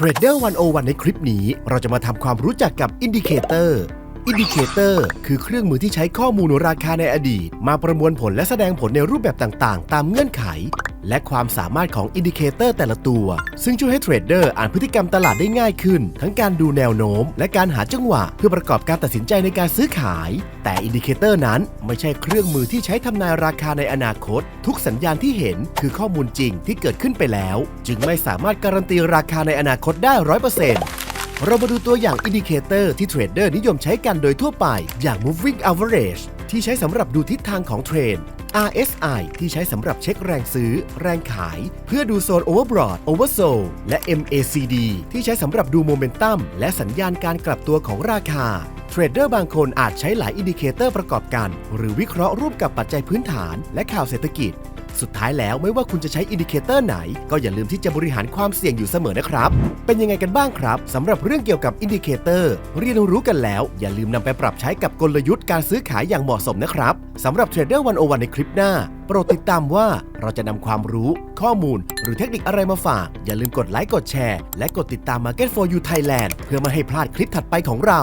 Trader 101 ในคลิปนี้ เราจะมาทำความรู้จักกับอินดิเคเตอร์อินดิเคเตอร์คือเครื่องมือที่ใช้ข้อมูลราคาในอดีต มาประมวลผลและแสดงผลในรูปแบบต่างๆ ตามเงื่อนไข และความสามารถของ Indicator แต่ละตัว ซึ่งช่วยให้เทรดเดอร์อ่านพฤติกรรมตลาดได้ง่ายขึ้น ทั้งการดูแนวโน้ม และการหาจังหวะ เพื่อประกอบการตัดสินใจในการซื้อขาย แต่ Indicator นั้นไม่ใช่เครื่องมือที่ใช้ทำนายราคาในอนาคต ทุกสัญญาณที่เห็นคือข้อมูลจริงที่เกิดขึ้นไปแล้ว จึงไม่สามารถการันตีราคาในอนาคตได้ร้อยเปอร์เซ็นต์เรามาดูตัวอย่างอินดิเคเตอร์ที่เทรดเดอร์นิยมใช้กันโดยทั่วไป อย่าง moving average ที่ใช้สำหรับดูทิศทางของเทรนด์ RSI ที่ใช้สำหรับเช็คแรงซื้อ แรงขาย เพื่อดูโซน overbought oversold และ MACD ที่ใช้สำหรับดูโมเมนตัมและสัญญาณการกลับตัวของราคา เทรดเดอร์บางคนอาจใช้หลายอินดิเคเตอร์ประกอบกัน หรือวิเคราะห์ร่วมกับปัจจัยพื้นฐานและข่าวเศรษฐกิจ สุดท้ายแล้วไม่ว่าคุณจะใช้อินดิเคเตอร์ไหน ก็อย่าลืมที่จะบริหารความเสี่ยงอยู่เสมอนะครับ เป็นยังไงกันบ้างครับสำหรับเรื่องเกี่ยวกับอินดิเคเตอร์เรียนรู้กันแล้ว อย่าลืมนำไปปรับใช้กับกลยุทธ์การซื้อขายอย่างเหมาะสมนะครับสำหรับเทรดเดอร์วันโอวันในคลิปหน้าโปรดติดตามว่าเราจะนำความรู้ ข้อมูล หรือเทคนิคอะไรมาฝาก อย่าลืมกดไลค์กดแชร์ และกดติดตาม Market for You Thailand เพื่อไม่ให้พลาดคลิปถัดไปของเรา